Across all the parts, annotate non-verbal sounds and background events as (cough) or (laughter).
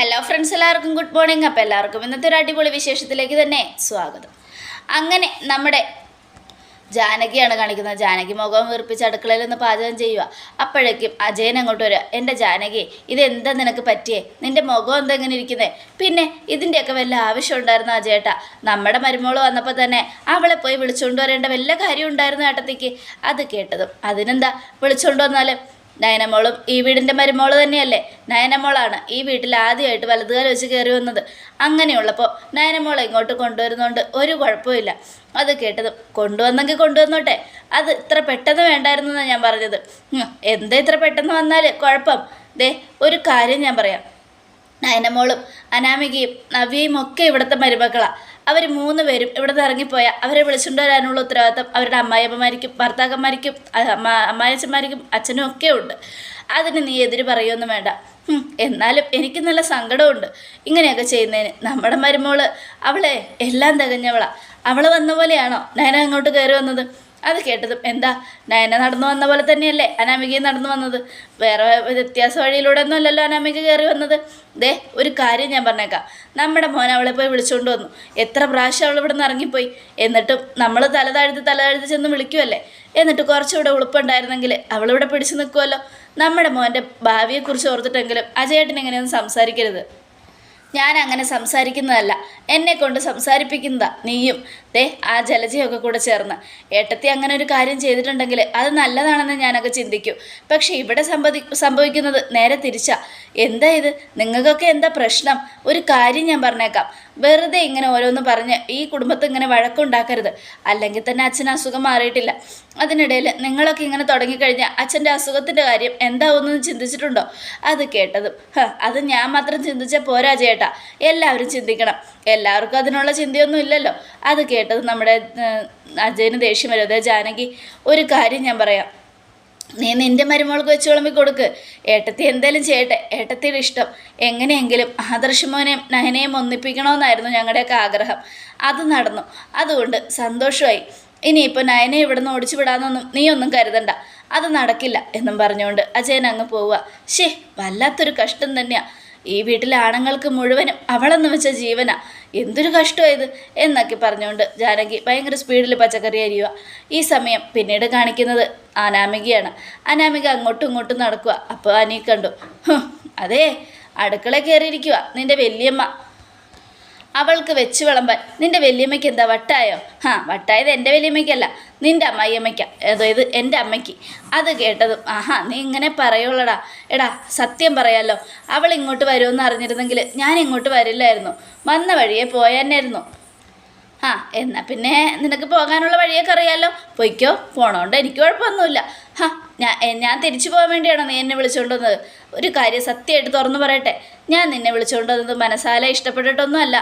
Hello friends എല്ലാവർക്കും good morning അപ്പോൾ എല്ലാവർക്കും ഇന്നത്തെ ഒരു അടിപൊളി വിശേഷത്തിലേക്ക് തന്നെ സ്വാഗതം. അങ്ങനെ നമ്മുടെ ജാനകിയാണ് കാണിക്കുന്നത്. ജാനകി മുഖം വീർപ്പിച്ച് അടുക്കളയിൽ നിന്ന് പാചകം ചെയ്യുക. അപ്പോഴേക്കും അജയൻ അങ്ങോട്ട് വരിക. എന്റെ ജാനകി ഇതെന്താ നിനക്ക് പറ്റിയേ? നിന്റെ മുഖം എന്താ ഇങ്ങനെ ഇരിക്കുന്നേ? പിന്നെ ഇതിന്റെയൊക്കെ വല്ല ആവശ്യം ഉണ്ടായിരുന്നു അജയേട്ട? നമ്മുടെ മരുമോൾ വന്നപ്പോൾ തന്നെ അവളെ പോയി വിളിച്ചുകൊണ്ട് വരേണ്ട വല്ല കാര്യം ഉണ്ടായിരുന്നു ഏട്ടത്തേക്ക്? അത് കേട്ടതും അതിനെന്താ? വിളിച്ചുകൊണ്ട് വന്നാൽ നയനമോളും ഈ വീടിന്റെ മരുമോൾ തന്നെയല്ലേ? നയനമോളാണ് ഈ വീട്ടിൽ ആദ്യമായിട്ട് വലതുകാലം വെച്ച് കയറി വന്നത്. അങ്ങനെയുള്ളപ്പോൾ നയനമോളെ ഇങ്ങോട്ട് കൊണ്ടുവരുന്നതുകൊണ്ട് ഒരു കുഴപ്പമില്ല അത് കേട്ടതും കൊണ്ടുവന്നെങ്കിൽ കൊണ്ടുവന്നോട്ടെ. അത് ഇത്ര പെട്ടെന്ന് വേണ്ടായിരുന്നു എന്നാണ് ഞാൻ പറഞ്ഞത്. എന്താ ഇത്ര പെട്ടെന്ന് വന്നാൽ കുഴപ്പം. ദേ ഒരു കാര്യം ഞാൻ പറയാം. നയനമോളും അനാമികയും നവ്യയും ഒക്കെ ഇവിടുത്തെ മരുമക്കളാണ് അവർ മൂന്ന് പേരും ഇവിടെ നിന്ന് ഇറങ്ങിപ്പോയാൽ അവരെ വിളിച്ചുകൊണ്ട് വരാനുള്ള ഉത്തരവാദിത്തം അവരുടെ അമ്മായിയമ്മമാർക്കും ഭർത്താക്കന്മാർക്കും അമ്മായച്ചന്മാർക്കും അച്ഛനും ഒക്കെ ഉണ്ട്. അതിന് നീ എതിര് പറയുമൊന്നും വേണ്ട. എന്നാലും എനിക്ക് നല്ല സങ്കടമുണ്ട് ഇങ്ങനെയൊക്കെ ചെയ്യുന്നതിന്. നമ്മുടെ മരുമോൾ അവളെ എല്ലാം തികഞ്ഞവളാ. അവൾ വന്ന പോലെയാണോ? ഞാൻ അങ്ങോട്ട് കയറി വന്നത്. അത് കേട്ടതും. എന്താ നയന നടന്നു വന്ന പോലെ തന്നെയല്ലേ അനാമികയും നടന്നു വന്നത്? വേറെ വ്യത്യാസ വഴിയിലൂടെ ഒന്നും അല്ലല്ലോ അനാമിക കയറി വന്നത്. ദേ ഒരു കാര്യം ഞാൻ പറഞ്ഞേക്കാം. നമ്മുടെ മോൻ അവളെ പോയി വിളിച്ചുകൊണ്ട് വന്നു. എത്ര പ്രാവശ്യം അവൾ ഇവിടെ നിന്ന് ഇറങ്ങിപ്പോയി? എന്നിട്ടും നമ്മൾ തല താഴ്ത്തി തല താഴ്ത്തി ചെന്ന് വിളിക്കുമല്ലേ എന്നിട്ട് കുറച്ചുകൂടെ ഉളുപ്പുണ്ടായിരുന്നെങ്കിൽ അവളിവിടെ പിടിച്ചു നിൽക്കുമല്ലോ നമ്മുടെ മോന്റെ ഭാവിയെക്കുറിച്ച് ഓർത്തിട്ടെങ്കിലും അജയേട്ടൻ എങ്ങനെയൊന്നും സംസാരിക്കരുത്. ഞാൻ അങ്ങനെ സംസാരിക്കുന്നതല്ല. എന്നെ കൊണ്ട് സംസാരിപ്പിക്കുന്നതാ നീയും. ദേ ആ ജലജയൊക്കെ കൂടെ ചേർന്ന്. ഏട്ടത്തി അങ്ങനെ ഒരു കാര്യം ചെയ്തിട്ടുണ്ടെങ്കിൽ അത് നല്ലതാണെന്ന് ഞാനൊക്കെ ചിന്തിക്കും. പക്ഷേ ഇവിടെ സംഭവി സംഭവിക്കുന്നത് നേരെ തിരിച്ചാ. എന്താ ഇത്? നിങ്ങൾക്കൊക്കെ എന്താ പ്രശ്നം? ഒരു കാര്യം ഞാൻ പറഞ്ഞേക്കാം. വെറുതെ ഇങ്ങനെ ഓരോന്ന് പറഞ്ഞ് ഈ കുടുംബത്തിൽ ഇങ്ങനെ വഴക്കുണ്ടാക്കരുത്. അല്ലെങ്കിൽ തന്നെ അച്ഛൻ അസുഖം മാറിയിട്ടില്ല. അതിനിടയിൽ നിങ്ങളൊക്കെ ഇങ്ങനെ തുടങ്ങിക്കഴിഞ്ഞാൽ അച്ഛന്റെ അസുഖത്തിന്റെ കാര്യം എന്താവുമെന്ന് ചിന്തിച്ചിട്ടുണ്ടോ? അത് കേട്ടതും. അത് ഞാൻ മാത്രം ചിന്തിച്ചാൽ പോരാ ചേട്ടാ എല്ലാവരും ചിന്തിക്കണം. എല്ലാവർക്കും അതിനുള്ള ചിന്തയൊന്നും ഇല്ലല്ലോ. അത് കേട്ടത് നമ്മുടെ അജയന് ദേഷ്യം വരും. അതായത് ജാനകി ഒരു കാര്യം ഞാൻ പറയാം. നീ നിന്റെ മരുമോൾക്ക് വെച്ച് വിളമ്പി കൊടുക്ക്. ഏട്ടത്തി എന്തായാലും ചെയ്യട്ടെ. ഏട്ടത്തിയുടെ ഇഷ്ടം. എങ്ങനെയെങ്കിലും ആദർശമോനെയും നയനെയും ഒന്നിപ്പിക്കണമെന്നായിരുന്നു ഞങ്ങളുടെയൊക്കെ ആഗ്രഹം. അത് നടന്നു. അതുകൊണ്ട് സന്തോഷമായി. ഇനിയിപ്പോൾ നയനെ ഇവിടുന്ന് ഓടിച്ചു വിടാമെന്നൊന്നും നീ ഒന്നും കരുതണ്ട. അത് നടക്കില്ല എന്നും പറഞ്ഞുകൊണ്ട് അജയൻ അങ്ങ് പോവുക. ശേ വല്ലാത്തൊരു കഷ്ടം തന്നെയാ. ഈ വീട്ടിലെ ആണുങ്ങൾക്ക് മുഴുവനും അവളെന്ന് വെച്ച ജീവന. എന്തൊരു കഷ്ടമായത് എന്നൊക്കെ പറഞ്ഞുകൊണ്ട് ജാനകി ഭയങ്കര സ്പീഡിൽ പച്ചക്കറി അരിയുക. ഈ സമയം പിന്നീട് കാണിക്കുന്നത് അനാമികയാണ്. അനാമിക അങ്ങോട്ടും ഇങ്ങോട്ടും നടക്കുക. അപ്പോൾ അനി കണ്ടു അതെ അടുക്കള കയറിയിരിക്കുക നിന്റെ വല്യമ്മ. അവൾക്ക് വെച്ച് വിളമ്പാൻ. നിന്റെ വല്യമ്മയ്ക്ക് എന്താ വട്ടായോ? ഹാ വട്ടായത് എന്റെ വല്യമ്മയ്ക്കല്ല നിന്റെ അമ്മായിയമ്മയ്ക്ക. അതായത് എന്റെ അമ്മയ്ക്ക്. അത് കേട്ടതും ആഹാ നീ ഇങ്ങനെ പറയുള്ളടാ. എടാ സത്യം പറയാലോ അവൾ ഇങ്ങോട്ട് വരുമെന്ന് അറിഞ്ഞിരുന്നെങ്കിൽ ഞാൻ ഇങ്ങോട്ട് വരില്ലായിരുന്നു. വന്ന വഴിയെ പോയാനായിരുന്നു ആ എന്നാൽ പിന്നെ നിനക്ക് പോകാനുള്ള വഴിയൊക്കെ അറിയാലോ. പൊയ്ക്കോ പോണോണ്ട് എനിക്ക് കുഴപ്പമൊന്നുമില്ല. ഹാ ഞാൻ ഞാൻ തിരിച്ചു പോകാൻ വേണ്ടിയാണോ നീ എന്നെ വിളിച്ചുകൊണ്ടുവന്നത് ഒരു കാര്യം സത്യമായിട്ട് തുറന്നു പറയട്ടെ. ഞാൻ നിന്നെ വിളിച്ചുകൊണ്ട് വന്നത് മനസ്സാലെ ഇഷ്ടപ്പെട്ടിട്ടൊന്നുമല്ല.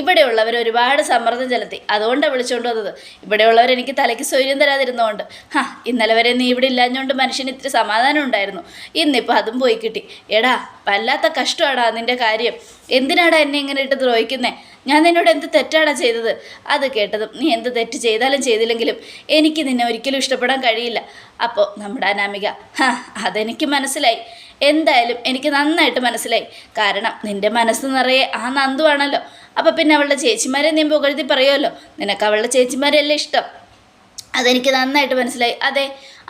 ഇവിടെയുള്ളവർ ഒരുപാട് സമ്മർദ്ദം ചെലുത്തി. അതുകൊണ്ടാണ് വിളിച്ചുകൊണ്ട് വന്നത്. ഇവിടെയുള്ളവർ എനിക്ക് തലയ്ക്ക് സ്വൈര്യം തരാതിരുന്നതുകൊണ്ട് ഹാ ഇന്നലെ വരെ നീ ഇവിടെ ഇല്ലാഞ്ഞുകൊണ്ട് മനുഷ്യന് ഇത്തിരി സമാധാനം ഉണ്ടായിരുന്നു. ഇന്നിപ്പോൾ അതും പോയി കിട്ടി. എടാ വല്ലാത്ത കഷ്ടമാടാ നിന്റെ കാര്യം. എന്തിനാടാ എന്നെ ഇങ്ങനെ ഇട്ട് ദ്രോഹിക്കുന്നേ? ഞാൻ നിന്നോട് എന്ത് തെറ്റാടാ ചെയ്തത്? അത് കേട്ടതും നീ എന്ത് തെറ്റ് ചെയ്താലും ചെയ്തില്ലെങ്കിലും എനിക്ക് നിന്നെ ഒരിക്കലും ഇഷ്ടപ്പെടാൻ കഴിയില്ല. അപ്പോൾ നമ്മുടെ അനാമിക അതെനിക്ക് മനസ്സിലായി. എന്തായാലും എനിക്ക് നന്നായിട്ട് മനസ്സിലായി. കാരണം നിന്റെ മനസ്സ് നിറയെ ആ നന്ദുവാണല്ലോ അപ്പോൾ പിന്നെ അവളുടെ ചേച്ചിമാരെ നീ പുകഴ്ത്തി പറയുമല്ലോ. നിനക്ക് അവളുടെ ചേച്ചിമാരെയല്ലേ ഇഷ്ടം? അതെനിക്ക് നന്നായിട്ട് മനസ്സിലായി. അതെ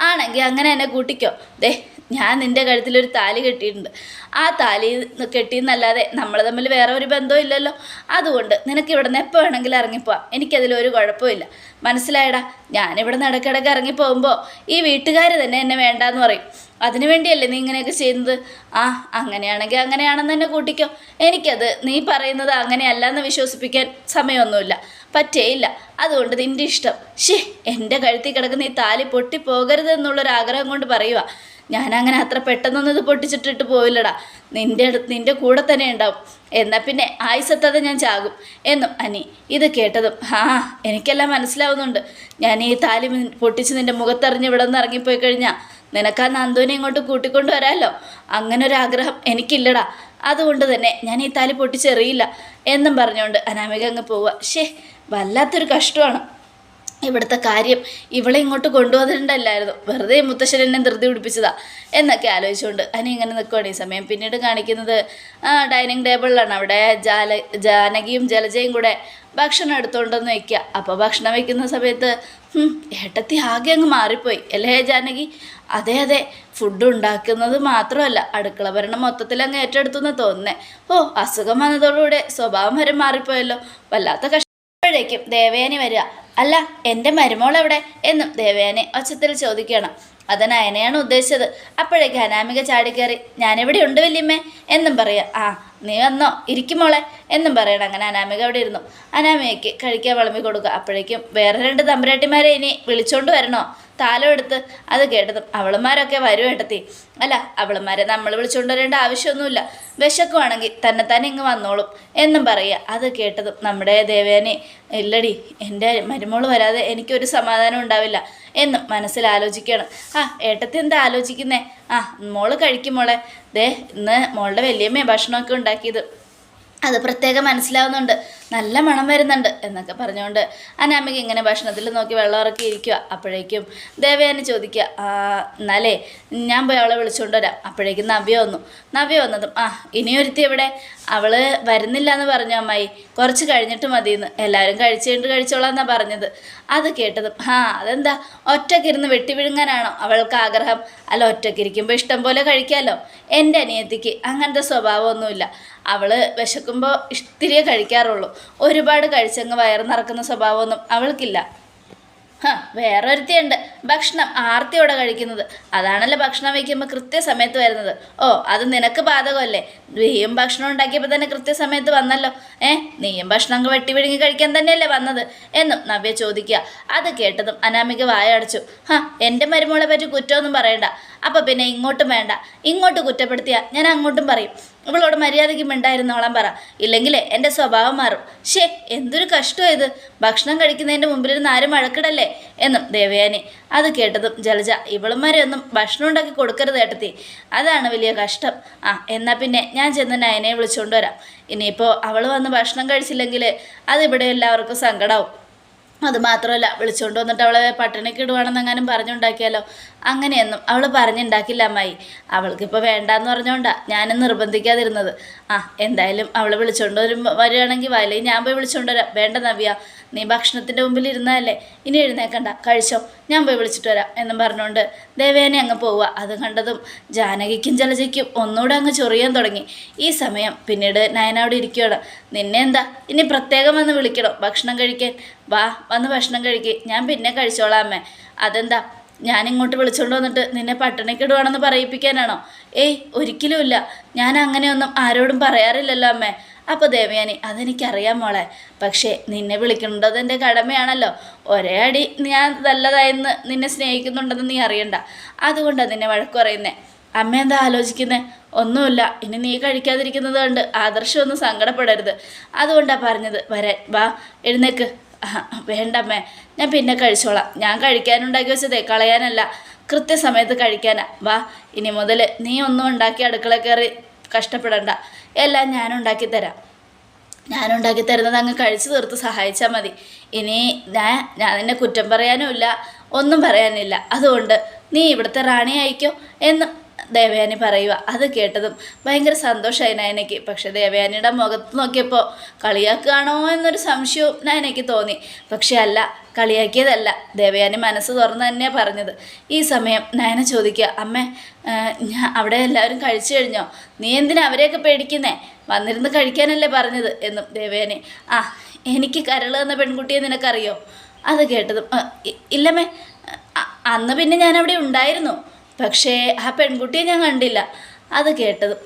ആണെങ്കിൽ അങ്ങനെ എന്നെ കൂട്ടിക്കോ. ദേ ഞാൻ നിന്റെ കഴുത്തിലൊരു താലി കെട്ടിയിട്ടുണ്ട്. ആ താലി കെട്ടിയെന്നല്ലാതെ നമ്മൾ തമ്മിൽ വേറെ ഒരു ബന്ധവും ഇല്ലല്ലോ. അതുകൊണ്ട് നിനക്ക് ഇവിടെ നിന്ന് എപ്പോൾ വേണമെങ്കിലും ഇറങ്ങിപ്പോവാം എനിക്കതിലൊരു കുഴപ്പമില്ല മനസ്സിലായടാ? ഞാനിവിടെ നിന്ന് ഇടയ്ക്കിടയ്ക്ക് ഇറങ്ങിപ്പോകുമ്പോൾ ഈ വീട്ടുകാർ തന്നെ എന്നെ വേണ്ടാന്ന് പറയും. അതിനു വേണ്ടിയല്ലേ നീ ഇങ്ങനെയൊക്കെ ചെയ്യുന്നത്? ആ അങ്ങനെയാണെങ്കിൽ അങ്ങനെയാണെന്ന് തന്നെ കൂട്ടിക്കോ. എനിക്കത് നീ പറയുന്നത് അങ്ങനെയല്ല എന്ന് വിശ്വസിപ്പിക്കാൻ സമയമൊന്നുമില്ല. പറ്റേയില്ല. അതുകൊണ്ട് നിന്റെ ഇഷ്ടം. ഷേ എന്റെ കഴുത്തിൽ കിടക്കുന്ന ഈ താലി പൊട്ടിപ്പോകരുത് എന്നുള്ളൊരു ആഗ്രഹം കൊണ്ട് പറയുക ഞാനങ്ങനെ അത്ര പെട്ടെന്നൊന്നും ഇത് പൊട്ടിച്ചിട്ടിട്ട് പോവില്ലടാ. നിന്റെ അടുത്ത് നിന്റെ കൂടെ തന്നെ ഉണ്ടാവും. എന്നാൽ പിന്നെ ആയുസത്തത് ഞാൻ ചാകും. എന്നും അനി ഇത് കേട്ടതും ആ എനിക്കെല്ലാം മനസ്സിലാവുന്നുണ്ട്. ഞാൻ ഈ താലി പൊട്ടിച്ച് നിന്റെ മുഖത്തെറിഞ്ഞ് ഇവിടെ നിന്ന് ഇറങ്ങിപ്പോയി കഴിഞ്ഞാൽ നിനക്ക് ആ നന്ദുവിനെ ഇങ്ങോട്ട് കൂട്ടിക്കൊണ്ട് വരാമല്ലോ? അങ്ങനെ ഒരു ആഗ്രഹം എനിക്കില്ലടാ. അതുകൊണ്ട് തന്നെ ഞാൻ ഈ താലി പൊട്ടിച്ചെറിയില്ല. എന്നും പറഞ്ഞുകൊണ്ട് അനാമിക അങ്ങ് പോവുക. ഷേ വല്ലാത്തൊരു കഷ്ടമാണ്. ഇവിടുത്തെ കാര്യം ഇവളെ ഇങ്ങോട്ട് കൊണ്ടുവന്നിട്ടുണ്ടല്ലായിരുന്നു. വെറുതെ മുത്തശ്ശൻ എന്നെ ധൃതി പിടിപ്പിച്ചതാ എന്നൊക്കെ ആലോചിച്ചുകൊണ്ട് അനി ഇങ്ങനെ നിൽക്കുകയാണ് ഈ സമയം. പിന്നീട് കാണിക്കുന്നത് ഡൈനിങ് ടേബിളിലാണ്. അവിടെ ജാല ജാനകിയും ജലജയും കൂടെ ഭക്ഷണം എടുത്തുകൊണ്ടെന്ന് വയ്ക്കുക അപ്പോൾ ഭക്ഷണം വയ്ക്കുന്ന സമയത്ത് "ഹും, ഏട്ടത്തി ആകെ അങ്ങ് മാറിപ്പോയി. അല്ലേ ജാനകി? അതെ അതെ. ഫുഡ് ഉണ്ടാക്കുന്നത് മാത്രമല്ല അടുക്കള ഭരണം മൊത്തത്തിൽ അങ്ങ് ഏറ്റെടുത്തു എന്ന് തോന്നുന്നേ. ഓ അസുഖം വന്നതോടുകൂടെ സ്വഭാവം വരെ മാറിപ്പോയല്ലോ. വല്ലാത്ത കഷ്ടപ്പോഴേക്കും ദേവേനി വരിക. അല്ല എന്റെ മരുമോൾ എവിടെ എന്നും ദേവയാനെ ഒച്ചത്തിൽ ചോദിക്കണം അത് നയനയാണ് ഉദ്ദേശിച്ചത്. അപ്പോഴേക്ക് അനാമിക ചാടിക്കയറി ഞാനിവിടെ ഉണ്ട് വല്യമ്മേ എന്നും പറയാം ആ നീ വന്നോ? ഇരിക്കും മോളെ എന്നും പറയണം. അങ്ങനെ അനാമിക അവിടെ ഇരുന്നു. അനാമികയ്ക്ക് കഴിക്കാൻ വിളമ്പി കൊടുക്കുക. അപ്പോഴേക്കും വേറെ രണ്ട് തമ്പുരാട്ടിമാരെ ഇനി വിളിച്ചോണ്ട് വരണോ? താലം എടുത്ത് അത് കേട്ടതും അവളുമാരൊക്കെ വരും എടുത്തി അല്ല അവളുമാരെ നമ്മൾ വിളിച്ചുകൊണ്ട് വരേണ്ട ആവശ്യമൊന്നുമില്ല. വിശക്കുവാണെങ്കിൽ തന്നെ തന്നെ ഇങ്ങ് വന്നോളും എന്നും പറയുക. അത് കേട്ടതും നമ്മുടെ ദേവേനെ ഇല്ലടി എന്റെ മരുമോൾ വരാതെ എനിക്കൊരു സമാധാനം ഉണ്ടാവില്ല എന്ന് മനസ്സിൽ ആലോചിക്കണം ആ ഏട്ടത്തി എന്താ ആലോചിക്കുന്നേ? ആ മോൾ കഴിക്കും മോളെ. ദേ ഇന്ന് മോളുടെ വലിയമ്മ ഭക്ഷണമൊക്കെ ഉണ്ടാക്കിയത്. അത് പ്രത്യേകം മനസ്സിലാവുന്നുണ്ട്. നല്ല മണം വരുന്നുണ്ട് എന്നൊക്കെ പറഞ്ഞുകൊണ്ട് അനാമിക ഇങ്ങനെ ഭക്ഷണത്തിൽ നോക്കി വെള്ളം ഇറക്കി ഇരിക്കുക അപ്പോഴേക്കും ദേവയാനി ചോദിക്കുക "ആ, എന്നാലേ ഞാൻ പോയി അവളെ വിളിച്ചുകൊണ്ട് വരാം. അപ്പോഴേക്കും നവ്യ വന്നു. നവ്യ വന്നതും ആ ഇനിയൊരുത്തി എവിടെ? അവൾ വരുന്നില്ല എന്ന് പറഞ്ഞു അമ്മായി. കുറച്ച് കഴിഞ്ഞിട്ട് മതിയെന്ന്. എല്ലാവരും കഴിച്ചു കഴിഞ്ഞിട്ട് കഴിച്ചോളാം എന്നാ പറഞ്ഞത്. അത് കേട്ടതും ആ അതെന്താ? ഒറ്റക്കിരുന്ന് വെട്ടിവിഴുങ്ങാനാണോ അവൾക്ക് ആഗ്രഹം? അല്ല ഒറ്റക്കിരിക്കുമ്പോൾ ഇഷ്ടം പോലെ കഴിക്കാമല്ലോ എന്റെ അനിയത്തിക്ക് അങ്ങനത്തെ സ്വഭാവമൊന്നുമില്ല. അവൾ വിശക്കുമ്പോൾ ഇത്തിരിയേ കഴിക്കാറുള്ളൂ. ഒരുപാട് കഴിച്ചങ്ങ് വയറ് നിറക്കുന്ന സ്വഭാവമൊന്നും അവൾക്കില്ല. വേറൊരുത്തിയുണ്ട്. ഭക്ഷണം ആർത്തിയോടെ കഴിക്കുന്നത്. അതാണല്ലോ ഭക്ഷണം വയ്ക്കുമ്പോൾ കൃത്യസമയത്ത് വരുന്നത്. ഓ അത് നിനക്ക് ബാധകമല്ലേ? നീയും ഭക്ഷണം ഉണ്ടാക്കിയപ്പോൾ തന്നെ കൃത്യസമയത്ത് വന്നല്ലോ. ഏ നീയും ഭക്ഷണം വെട്ടി വിഴുങ്ങി കഴിക്കാൻ തന്നെയല്ലേ വന്നത്? എന്നും നവ്യ ചോദിക്കുക. അത് കേട്ടതും അനാമിക വായ അടച്ചു ഹാ എന്റെ മരുമോളെ പറ്റി കുറ്റമൊന്നും പറയണ്ട. അപ്പം പിന്നെ ഇങ്ങോട്ടും വേണ്ട. ഇങ്ങോട്ട് കുറ്റപ്പെടുത്തിയാൽ ഞാൻ അങ്ങോട്ടും പറയും. ഇവളോട് മര്യാദയ്ക്ക് മിണ്ടായിരുന്നോളാൻ പറ. ഇല്ലെങ്കിലേ എന്റെ സ്വഭാവം മാറും. ഷേ എന്തൊരു കഷ്ടമായത് ഭക്ഷണം കഴിക്കുന്നതിന്റെ മുമ്പിലിരുന്ന് ആരും വഴക്കിടല്ലേ? എന്നും ദേവയാനി അത് കേട്ടതും ജലജ ഇവളുമാരെ ഒന്നും ഭക്ഷണം ഉണ്ടാക്കി കൊടുക്കരുത് ഏട്ടത്തി. അതാണ് വലിയ കഷ്ടം. ആ എന്നാൽ പിന്നെ ഞാൻ ചെന്ന് നയനെ വിളിച്ചുകൊണ്ട് വരാം. ഇനിയിപ്പോൾ അവൾ വന്ന് ഭക്ഷണം കഴിച്ചില്ലെങ്കിൽ അതിവിടെ എല്ലാവർക്കും സങ്കടമാവും അത് മാത്രമല്ല വിളിച്ചുകൊണ്ട് വന്നിട്ട് അവളെ പട്ടിണിക്ക് ഇടുവാണെന്ന് എങ്ങാനും പറഞ്ഞുണ്ടാക്കിയാലോ? അങ്ങനെയൊന്നും അവൾ പറഞ്ഞുണ്ടാക്കില്ല അമ്മായി. അവൾക്കിപ്പോൾ വേണ്ടാന്ന് പറഞ്ഞുകൊണ്ടാ ഞാനും നിർബന്ധിക്കാതിരുന്നത്. ആ എന്തായാലും അവൾ വിളിച്ചുകൊണ്ട് വരുമ്പോൾ വരികയാണെങ്കിൽ വയലേ. ഞാൻ പോയി വിളിച്ചുകൊണ്ട് വരാം. വേണ്ട നവ്യ. നീ ഭക്ഷണത്തിന്റെ മുമ്പിൽ ഇരുന്നതല്ലേ ഇനി എഴുന്നേക്കണ്ട. കഴിച്ചോ? ഞാൻ പോയി വിളിച്ചിട്ട് വരാം എന്നും പറഞ്ഞുകൊണ്ട് ദേവേനെ അങ്ങ് പോവുക. അത് കണ്ടതും ജാനകിക്കും ജലജയ്ക്കും ഒന്നുകൂടെ അങ്ങ് ചൊറിയാൻ തുടങ്ങി. ഈ സമയം പിന്നീട് നയനവിടെ ഇരിക്കുകയാണ് നിന്നെ എന്താ ഇനി പ്രത്യേകം വന്ന് വിളിക്കണോ? ഭക്ഷണം കഴിക്കാൻ? വാ വന്ന് ഭക്ഷണം കഴിക്ക്. ഞാൻ പിന്നെ കഴിച്ചോളാം അമ്മേ. അതെന്താ? ഞാൻ ഇങ്ങോട്ട് വിളിച്ചുകൊണ്ട് വന്നിട്ട് നിന്നെ പട്ടിണിക്കിടുവാണെന്ന് പറയിപ്പിക്കാനാണോ? ഏയ് ഒരിക്കലുമില്ല ഞാൻ അങ്ങനെയൊന്നും ആരോടും പറയാറില്ലല്ലോ അമ്മേ. അപ്പോൾ ദേവയാനി അതെനിക്കറിയാം മോളെ. പക്ഷേ നിന്നെ വിളിക്കേണ്ടത് എന്റെ കടമയാണല്ലോ. ഒരേ അടി ഞാൻ നല്ലതായെന്ന് നിന്നെ സ്നേഹിക്കുന്നുണ്ടെന്ന് നീ അറിയണ്ട. അതുകൊണ്ടാണ് നിന്നെ വഴക്ക് പറയുന്നേ. അമ്മ എന്താ ആലോചിക്കുന്നേ? ഒന്നുമില്ല. ഇനി നീ കഴിക്കാതിരിക്കുന്നത് കൊണ്ട് ആദർശമൊന്നും സങ്കടപ്പെടരുത്. അതുകൊണ്ടാണ് പറഞ്ഞത്. വരാൻ വാ എഴുന്നേക്ക്. (laughs) ആ, വേണ്ട അമ്മേ ഞാൻ പിന്നെ കഴിച്ചോളാം. ഞാൻ കഴിക്കാനുണ്ടാക്കി വെച്ചതേ കളയാനല്ല. കൃത്യസമയത്ത് കഴിക്കാനാ. വാ ഇനി മുതൽ നീ ഒന്നും ഉണ്ടാക്കി അടുക്കള കയറി കഷ്ടപ്പെടണ്ട. എല്ലാം ഞാനുണ്ടാക്കി തരാം. ഞാനുണ്ടാക്കി തരുന്നത് അങ്ങ് കഴിച്ചു തീർത്ത് സഹായിച്ചാൽ മതി. ഇനി ഞാൻ ഞാൻ നിന്നെ കുറ്റം പറയാനുമില്ല ഒന്നും പറയാനില്ല. അതുകൊണ്ട് നീ ഇവിടുത്തെ റാണി അയക്കോ എന്ന് ദേവയാനി പറയുക. അത് കേട്ടതും ഭയങ്കര സന്തോഷമായി നയനയ്ക്ക്. പക്ഷെ ദേവയാനിയുടെ മുഖത്ത് നോക്കിയപ്പോൾ കളിയാക്കുകയാണോ എന്നൊരു സംശയവും നയനയ്ക്ക് തോന്നി. പക്ഷെ അല്ല കളിയാക്കിയതല്ല. ദേവയാനി മനസ്സ് തുറന്ന് തന്നെയാണ് പറഞ്ഞത്. ഈ സമയം നയന ചോദിക്കുക അമ്മേ ഞാൻ അവിടെ എല്ലാവരും കഴിച്ചു കഴിഞ്ഞോ? നീ എന്തിനാ അവരെയൊക്കെ പേടിക്കുന്നേ? വന്നിരുന്ന് കഴിക്കാനല്ലേ പറഞ്ഞത്? എന്നും ദേവയാനി ആ എനിക്ക് കരൾ എന്ന പെൺകുട്ടിയെ നിനക്കറിയോ? അത് കേട്ടതും "ആ, ഇല്ലമ്മേ അന്ന് പിന്നെ ഞാൻ അവിടെ ഉണ്ടായിരുന്നു. പക്ഷേ ആ പെൺകുട്ടിയെ ഞാൻ കണ്ടില്ല. അത് കേട്ടതും.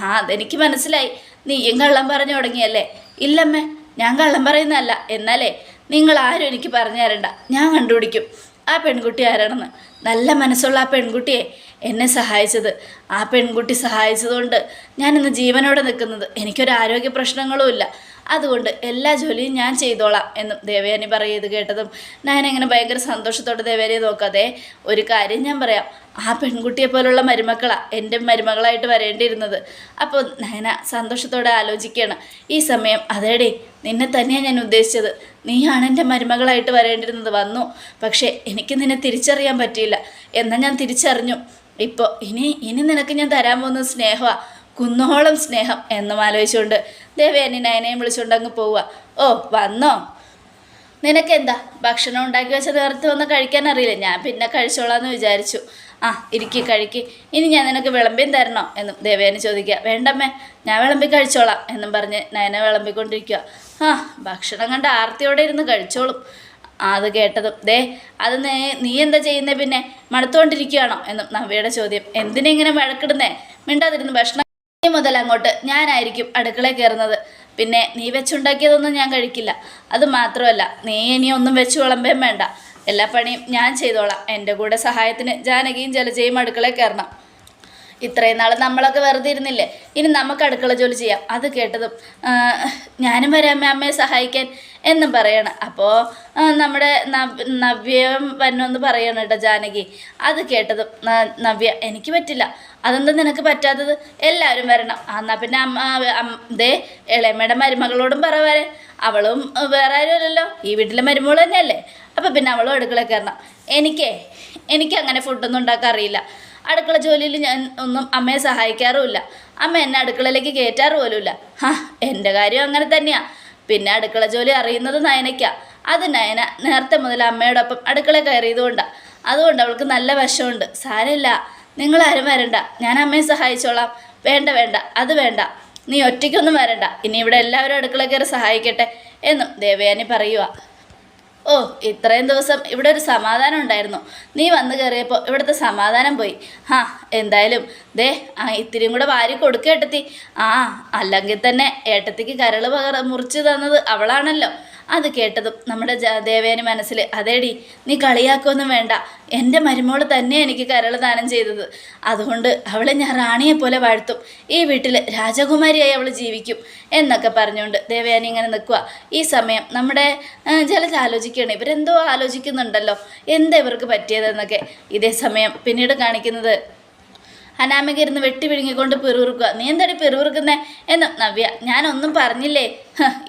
ആ അതെനിക്ക് മനസ്സിലായി. നീയും കള്ളം പറഞ്ഞു തുടങ്ങിയല്ലേ? ഇല്ലമ്മേ ഞാൻ കള്ളം പറയുന്നതല്ല. എന്നാലേ നിങ്ങൾ ആരും എനിക്ക് പറഞ്ഞു തരണ്ട. ഞാൻ കണ്ടുപിടിക്കും. ആ പെൺകുട്ടി ആരാണെന്ന്. നല്ല മനസ്സുള്ള ആ പെൺകുട്ടിയെ എന്നെ സഹായിച്ചത്. ആ പെൺകുട്ടി സഹായിച്ചതുകൊണ്ട് ഞാനിന്ന് ജീവനോടെ നിൽക്കുന്നത്. എനിക്കൊരു ആരോഗ്യ പ്രശ്നങ്ങളും ഇല്ല. അതുകൊണ്ട് എല്ലാ ജോലിയും ഞാൻ ചെയ്തോളാം എന്നും ദേവയാനി പറയത് കേട്ടതും ഞാൻ എങ്ങനെ ഭയങ്കര സന്തോഷത്തോടെ ദേവയാനിയെ നോക്കാതെ ഒരു കാര്യം ഞാൻ പറയാം. ആ പെൺകുട്ടിയെ പോലുള്ള മരുമക്കളാണ് എന്റെ മരുമകളായിട്ട് വരേണ്ടിയിരുന്നത്. അപ്പോൾ നയന സന്തോഷത്തോടെ ആലോചിക്കുകയാണ്. ഈ സമയം അതേടി നിന്നെ തന്നെയാണ് ഞാൻ ഉദ്ദേശിച്ചത്. നീയാണ് എന്റെ മരുമകളായിട്ട് വരേണ്ടിയിരുന്നത് വന്നു. പക്ഷേ എനിക്ക് നിന്നെ തിരിച്ചറിയാൻ പറ്റിയില്ല. എന്നാൽ ഞാൻ തിരിച്ചറിഞ്ഞു. ഇപ്പോൾ ഇനി ഇനി നിനക്ക് ഞാൻ തരാൻ പോകുന്ന സ്നേഹമാണ് കുന്നോളം സ്നേഹം എന്നും ആലോചിച്ചുകൊണ്ട് ദേവേനി നയനയും വിളിച്ചുകൊണ്ട് അങ്ങ് പോവുക ഓ വന്നോ? നിനക്കെന്താ? ഭക്ഷണം ഉണ്ടാക്കി വെച്ച നേരത്തെ വന്ന് കഴിക്കാൻ അറിയില്ല. ഞാൻ പിന്നെ കഴിച്ചോളാന്ന് വിചാരിച്ചു. ആ ഇരിക്കി കഴിക്കി. ഇനി ഞാൻ നിനക്ക് വിളമ്പിയും തരണോ? എന്നും ദേവേനെ ചോദിക്കുക. വേണ്ടമ്മേ ഞാൻ വിളമ്പി കഴിച്ചോളാം എന്നും പറഞ്ഞ് നയന വിളമ്പിക്കൊണ്ടിരിക്കുക. ആ ഭക്ഷണം കണ്ട് ആർത്തിയോടെ ഇരുന്ന് കഴിച്ചോളും. അത് കേട്ടതും ദേ അത് നീ നീ എന്താ ചെയ്യുന്നേ പിന്നെ? മടുത്തുകൊണ്ടിരിക്കുകയാണോ? എന്നും നവ്യയുടെ ചോദ്യം. എന്തിനെങ്ങനെ വഴക്കിടുന്നേ? മിണ്ടാതിരുന്ന് ഭക്ഷണം ഇനി മുതൽ അങ്ങോട്ട് ഞാനായിരിക്കും അടുക്കള കയറുന്നത്. പിന്നെ നീ വെച്ചുണ്ടാക്കിയതൊന്നും ഞാൻ കഴിക്കില്ല. അത് മാത്രമല്ല നീ ഇനി ഒന്നും വെച്ച് വിളമ്പേം വേണ്ട. എല്ലാ പണിയും ഞാൻ ചെയ്തോളാം. എന്റെ കൂടെ സഹായത്തിന് ജാനകിയും ജലജയും അടുക്കളയിൽ കയറണം. ഇത്രയും നാൾ നമ്മളൊക്കെ വെറുതെ ഇരുന്നില്ലേ? ഇനി നമുക്ക് അടുക്കള ജോലി ചെയ്യാം. അത് കേട്ടതും ഞാനും വരാം അമ്മയെ സഹായിക്കാൻ എന്നും പറയണം. അപ്പോൾ നമ്മുടെ നവ് നവ്യം വരണമെന്ന് പറയണം കേട്ടോ ജാനകി. അത് കേട്ടതും നവ്യ എനിക്ക് പറ്റില്ല. അതെന്താ നിനക്ക് പറ്റാത്തത്? എല്ലാവരും വരണം. എന്നാൽ പിന്നെ അമ്മ ദേ ഇളയമ്മയുടെ മരുമകളോടും പറ വരെ. അവളും വേറെ ആരും അല്ലല്ലോ ഈ വീട്ടിലെ മരുമകൾ തന്നെയല്ലേ? അപ്പം പിന്നെ അവളും അടുക്കള കയറണം. എനിക്കേ എനിക്ക് അങ്ങനെ ഫുഡൊന്നും ഉണ്ടാക്കാൻ അറിയില്ല. അടുക്കള ജോലിയിൽ ഞാൻ ഒന്നും അമ്മയെ സഹായിക്കാറുമില്ല. അമ്മ എന്നെ അടുക്കളയിലേക്ക് കയറ്റാറ് പോലുമില്ല. ഹാ എന്റെ കാര്യം അങ്ങനെ തന്നെയാ. പിന്നെ അടുക്കള ജോലി അറിയുന്നത് നയനയ്ക്കാ. അത് നയന നേരത്തെ മുതൽ അമ്മയോടൊപ്പം അടുക്കള കയറിയതുകൊണ്ടാണ് അതുകൊണ്ട് അവൾക്ക് നല്ല വശമുണ്ട്. സാരമില്ല. നിങ്ങളാരും വരണ്ട. ഞാൻ അമ്മയെ സഹായിച്ചോളാം. വേണ്ട വേണ്ട. അത് വേണ്ട. നീ ഒറ്റയ്ക്കൊന്നും വരണ്ട. ഇനി ഇവിടെ എല്ലാവരും അടുക്കള കയറി സഹായിക്കട്ടെ എന്നും ദേവയാനി പറയുക ഓ ഇത്രയും ദിവസം ഇവിടെ ഒരു സമാധാനം ഉണ്ടായിരുന്നു. നീ വന്നു കയറിയപ്പോൾ ഇവിടുത്തെ സമാധാനം പോയി. ആ എന്തായാലും. ദേ ആ ഇത്തിരിയും കൂടെ വാരി കൊടുക്കുക ഏട്ടത്തി. ആ അല്ലെങ്കിൽ തന്നെ ഏട്ടത്തിക്ക് കരൾ പകർ മുറിച്ച് തന്നത് അവളാണല്ലോ. അത് കേട്ടതും നമ്മുടെ ദേവേന് മനസ്സിൽ അതേടി നീ കളിയാക്കൊന്നും വേണ്ട. എന്റെ മരുമോൾ തന്നെ എനിക്ക് കരൾ ദാനം ചെയ്തത്. അതുകൊണ്ട് അവളെ ഞാൻ റാണിയെ പോലെ വാഴ്ത്തും. ഈ വീട്ടിൽ രാജകുമാരിയായി അവൾ ജീവിക്കും എന്നൊക്കെ പറഞ്ഞുകൊണ്ട് ദേവയാനി ഇങ്ങനെ നിൽക്കുക ഈ സമയം നമ്മുടെ ജലജ ആലോചിക്കുകയാണ്. ഇവരെന്തോ ആലോചിക്കുന്നുണ്ടല്ലോ. എന്താ ഇവർക്ക് പറ്റിയതെന്നൊക്കെ. ഇതേ സമയം പിന്നീട് കാണിക്കുന്നത് അനാമിക ഇരുന്ന് വെട്ടി വിഴുങ്ങിക്കൊണ്ട് പിറുവിറുക്കുക നീ എന്താടി പിറുവിറുക്കുന്നേ എന്ന് നവ്യ. ഞാനൊന്നും പറഞ്ഞില്ലേ?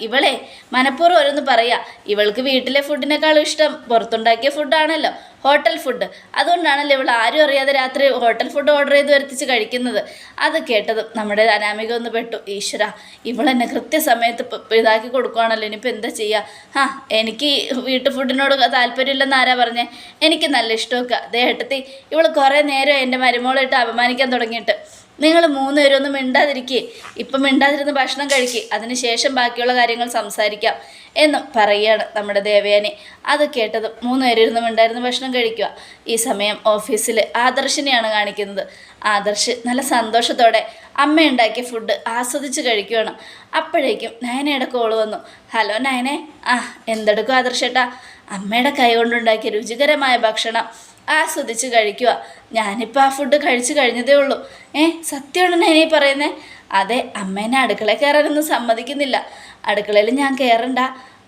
ഇവളെ മനഃപൂർവം ഓരോന്ന് പറയാ. ഇവൾക്ക് വീട്ടിലെ ഫുഡിനേക്കാളും ഇഷ്ടം പുറത്തുണ്ടാക്കിയ ഫുഡാണല്ലോ ഹോട്ടൽ ഫുഡ് അതുകൊണ്ടാണല്ലോ ഇവൾ ആരും അറിയാതെ രാത്രി ഹോട്ടൽ ഫുഡ് ഓർഡർ ചെയ്ത് വരുത്തിച്ച് കഴിക്കുന്നത്. അത് കേട്ടതും നമ്മുടെ അനാമിക ഒന്ന് പെട്ടു. ഈശ്വര ഇവളെന്നെ കൃത്യസമയത്ത് ഇതാക്കി കൊടുക്കുകയാണല്ലോ ഇനിയിപ്പോൾ എന്താ ചെയ്യുക ആ എനിക്ക് വീട്ടു ഫുഡിനോട് താല്പര്യമില്ലെന്ന് ആരാ പറഞ്ഞേ? എനിക്ക് നല്ല ഇഷ്ടമൊക്കെ. അതേ ഏട്ടത്തി ഇവൾ കുറേ നേരം എന്റെ മരുമോളിട്ട് അപമാനിക്കാൻ തുടങ്ങിയിട്ട്. നിങ്ങൾ മൂന്നുപേരും ഒന്ന് മിണ്ടാതിരിക്കേ. ഇപ്പം മിണ്ടാതിരുന്ന് ഭക്ഷണം കഴിക്കുക അതിനുശേഷം ബാക്കിയുള്ള കാര്യങ്ങൾ സംസാരിക്കാം എന്നും പറയുകയാണ് നമ്മുടെ ദേവയാനി. അത് കേട്ടത് മൂന്നുപേരും ഇരുന്ന് മിണ്ടായിരുന്ന് ഭക്ഷണം കഴിക്കുക. ഈ സമയം ഓഫീസിൽ ആദർശിനെയാണ് കാണിക്കുന്നത്. ആദർശ് നല്ല സന്തോഷത്തോടെ അമ്മ ഉണ്ടാക്കിയ ഫുഡ് ആസ്വദിച്ച് കഴിക്കുകയാണ്. അപ്പോഴേക്കും നയനയുടെ കോൾ വന്നു. ഹലോ നയനെ. ആ എന്തെടുക്കും ആദർശേട്ടാ? അമ്മയുടെ കൈ കൊണ്ടുണ്ടാക്കിയ രുചികരമായ ഭക്ഷണം. ആസ്വദിച്ച് കഴിക്കുക. ഞാനിപ്പോൾ ആ ഫുഡ് കഴിച്ചു കഴിഞ്ഞതേ ഉള്ളൂ. ഏ സത്യമാണ് ഈ പറയുന്നത് അതെ അമ്മേനെ അടുക്കള കയറാനൊന്നും സമ്മതിക്കുന്നില്ല. അടുക്കളയിൽ ഞാൻ കയറണ്ട.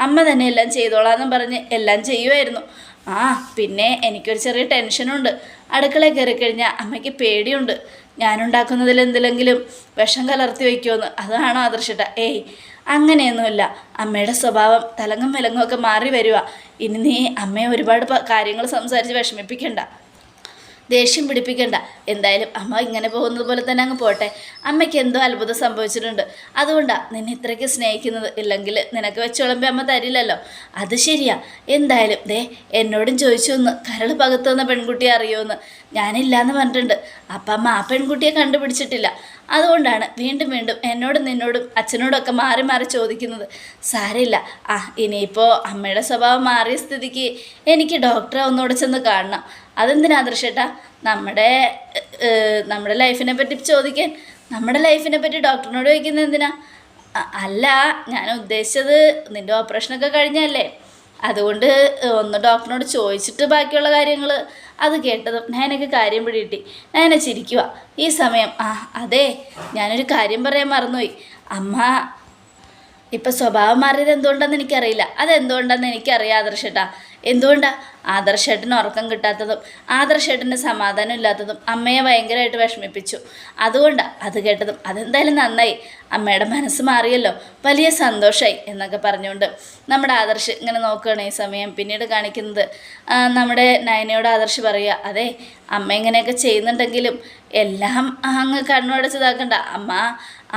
അമ്മ തന്നെ എല്ലാം ചെയ്തോളാന്നും പറഞ്ഞ് എല്ലാം ചെയ്യുമായിരുന്നു ആ പിന്നെ എനിക്കൊരു ചെറിയ ടെൻഷനുണ്ട്. അടുക്കള കയറി കഴിഞ്ഞാൽ അമ്മയ്ക്ക് പേടിയുണ്ട്. ഞാനുണ്ടാക്കുന്നതിൽ എന്തിലെങ്കിലും വിഷം കലർത്തി വയ്ക്കുമെന്ന് അതാണോ ആദർശിട്ട. ഏയ് അങ്ങനെയൊന്നുമില്ല. അമ്മയുടെ സ്വഭാവം തലങ്ങും വിലങ്ങും ഒക്കെ മാറി വരിക ഇനി നീ അമ്മയെ ഒരുപാട് കാര്യങ്ങൾ സംസാരിച്ച് വിഷമിപ്പിക്കണ്ട. ദേഷ്യം പിടിപ്പിക്കണ്ട. എന്തായാലും അമ്മ ഇങ്ങനെ പോകുന്നത് പോലെ തന്നെ അങ്ങ് പോട്ടെ. അമ്മയ്ക്ക് എന്തോ അത്ഭുതം സംഭവിച്ചിട്ടുണ്ട്. അതുകൊണ്ടാണ് നിന്നെ ഇത്രയ്ക്ക് സ്നേഹിക്കുന്നത്. ഇല്ലെങ്കിൽ നിനക്ക് വെച്ച് വിളമ്പി അമ്മ തരില്ലല്ലോ. അത് ശരിയാ. എന്തായാലും ദേ എന്നോടും ചോദിച്ചു ഒന്ന് കരൾ പകുത്തുന്ന പെൺകുട്ടിയെ അറിയുമെന്ന് ഞാനില്ലാന്ന് പറഞ്ഞിട്ടുണ്ട്. അപ്പം അമ്മ ആ പെൺകുട്ടിയെ കണ്ടുപിടിച്ചിട്ടില്ല. അതുകൊണ്ടാണ് വീണ്ടും വീണ്ടും എന്നോടും നിന്നോടും അച്ഛനോടൊക്കെ മാറി മാറി ചോദിക്കുന്നത്. സാരമില്ല. ആ ഇനിയിപ്പോൾ അമ്മയുടെ സ്വഭാവം മാറിയ സ്ഥിതിക്ക് എനിക്ക് ഡോക്ടറെ ഒന്നുകൂടെ ചെന്ന് കാണണം. അതെന്തിനാ ദൃശ്യട്ടാ നമ്മുടെ നമ്മുടെ ലൈഫിനെ പറ്റി ചോദിക്കാൻ. നമ്മുടെ ലൈഫിനെ പറ്റി ഡോക്ടറിനോട് ചോദിക്കുന്നത് എന്തിനാ? അല്ല ഞാൻ ഉദ്ദേശിച്ചത് നിന്റെ ഓപ്പറേഷനൊക്കെ കഴിഞ്ഞല്ലേ? അതുകൊണ്ട് ഒന്ന് ഡോക്ടറിനോട് ചോദിച്ചിട്ട് ബാക്കിയുള്ള കാര്യങ്ങൾ അത് കേട്ടതും നയനക്ക് കാര്യം പിടികിട്ടി. നയന ചിരിക്കുക ഈ സമയം ആ അതെ ഞാനൊരു കാര്യം പറയാൻ മറന്നുപോയി. അമ്മ ഇപ്പം സ്വഭാവം മാറിയത് എന്തുകൊണ്ടാണെന്ന് എനിക്കറിയില്ല. അതെന്തുകൊണ്ടാണെന്ന് എനിക്കറിയാം ആദർശേട്ടാ. എന്തുകൊണ്ടാണ് ആദർശേട്ടന് ഉറക്കം കിട്ടാത്തതും ആദർശേട്ടന് സമാധാനം ഇല്ലാത്തതും അമ്മയെ ഭയങ്കരമായിട്ട് വിഷമിപ്പിച്ചു. അതുകൊണ്ടാണ് അത് കേട്ടതും. അതെന്തായാലും നന്നായി. അമ്മയുടെ മനസ്സ് മാറിയല്ലോ. വലിയ സന്തോഷമായി എന്നൊക്കെ പറഞ്ഞുകൊണ്ട് നമ്മുടെ ആദർശ് ഇങ്ങനെ നോക്കുകയാണ് ഈ സമയം. പിന്നീട് കാണിക്കുന്നത് നമ്മുടെ നയനയോട് ആദർശ് പറയുക അതെ അമ്മ ഇങ്ങനെയൊക്കെ ചെയ്യുന്നുണ്ടെങ്കിലും എല്ലാം അങ്ങ് കണ്ണുടച്ചതാക്കണ്ട അമ്മ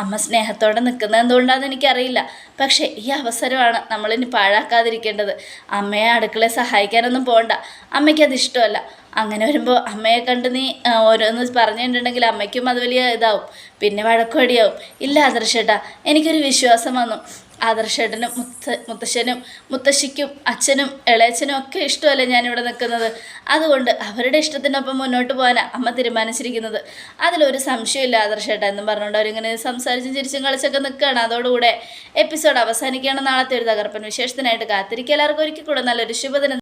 അമ്മ സ്നേഹത്തോടെ നിൽക്കുന്നത് എന്തുകൊണ്ടാണെന്ന് എനിക്കറിയില്ല. പക്ഷേ ഈ അവസരമാണ് നമ്മളിനി പാഴാക്കാതിരിക്കേണ്ടത്. അമ്മയെ അടുക്കളയെ സഹായിക്കാനൊന്നും പോകണ്ട അമ്മയ്ക്കത് ഇഷ്ടമല്ല. അങ്ങനെ വരുമ്പോൾ അമ്മയെ കണ്ട് നീ ഓരോന്ന് പറഞ്ഞിട്ടുണ്ടെങ്കിൽ അമ്മയ്ക്കും അത് വലിയ ഇതാവും. പിന്നെ വഴക്കുവടിയാവും ഇല്ല ആദർശേട്ടാ എനിക്കൊരു വിശ്വാസം വന്നു. ആദർശേട്ടനും മുത്ത മുത്തശ്ശനും മുത്തശ്ശിക്കും അച്ഛനും ഇളയച്ചനും ഒക്കെ ഇഷ്ടമല്ലേ ഞാനിവിടെ നിൽക്കുന്നത്? അതുകൊണ്ട് അവരുടെ ഇഷ്ടത്തിനൊപ്പം മുന്നോട്ട് പോകാനാണ് അമ്മ തീരുമാനിച്ചിരിക്കുന്നത്. അതിലൊരു സംശയമില്ല ആദർശേട്ട എന്നും പറഞ്ഞുകൊണ്ട് അവരിങ്ങനെ സംസാരിച്ചും ചിരിച്ചും കളിച്ചൊക്കെ നിൽക്കുകയാണ്. അതോടുകൂടെ എപ്പിസോഡ് അവസാനിക്കുകയാണ്. നാളത്തെ ഒരു തകർപ്പൻ വിശേഷത്തിനായിട്ട് കാത്തിരിക്കുക. എല്ലാവർക്കും ഒരിക്കൽ കൂടെ നല്ലൊരു ശുഭദിനം